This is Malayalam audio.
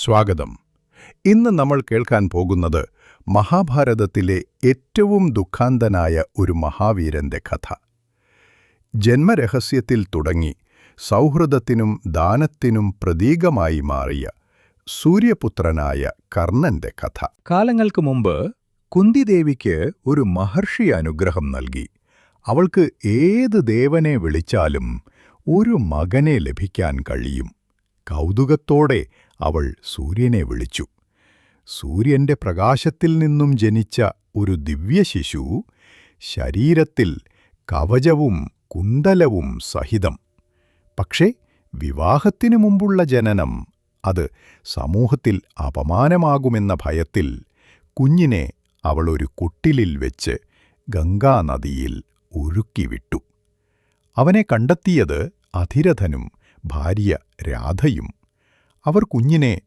സ്വാഗതം. ഇന്ന് നമ്മൾ കേൾക്കാൻ പോകുന്നത് മഹാഭാരതത്തിലെ ഏറ്റവും ദുഃഖാന്തനായ ഒരു മഹാവീരന്റെ കഥ. ജന്മരഹസ്യത്തിൽ തുടങ്ങി സൗഹൃദത്തിനും ദാനത്തിനും പ്രതീകമായി മാറിയ സൂര്യപുത്രനായ കർണന്റെ കഥ. കാലങ്ങൾക്ക് മുമ്പ് കുന്തിദേവിക്ക് ഒരു മഹർഷി അനുഗ്രഹം നൽകി. അവൾക്ക് ഏത് ദേവനെ വിളിച്ചാലും ഒരു മകനെ ലഭിക്കാൻ കഴിയും. കൗതുകത്തോടെ അവൾ സൂര്യനെ വിളിച്ചു. സൂര്യന്റെ പ്രകാശത്തിൽ നിന്നും ജനിച്ച ഒരു ദിവ്യശിശു ശരീരത്തിൽ കവചവും കുണ്ടലവും സഹിതം. പക്ഷേ വിവാഹത്തിനു മുമ്പുള്ള ജനനം അത് സമൂഹത്തിൽ അപമാനമാകുമെന്ന ഭയത്തിൽ കുഞ്ഞിനെ അവൾ ഒരു കുട്ടിലിൽ വെച്ച് ഗംഗാനദിയിൽ ഒഴുക്കിവിട്ടു. അവനെ കണ്ടെത്തിയത് അധിരഥനും ഭാര്യ രാധയും അവർ കുഞ്ഞിനെ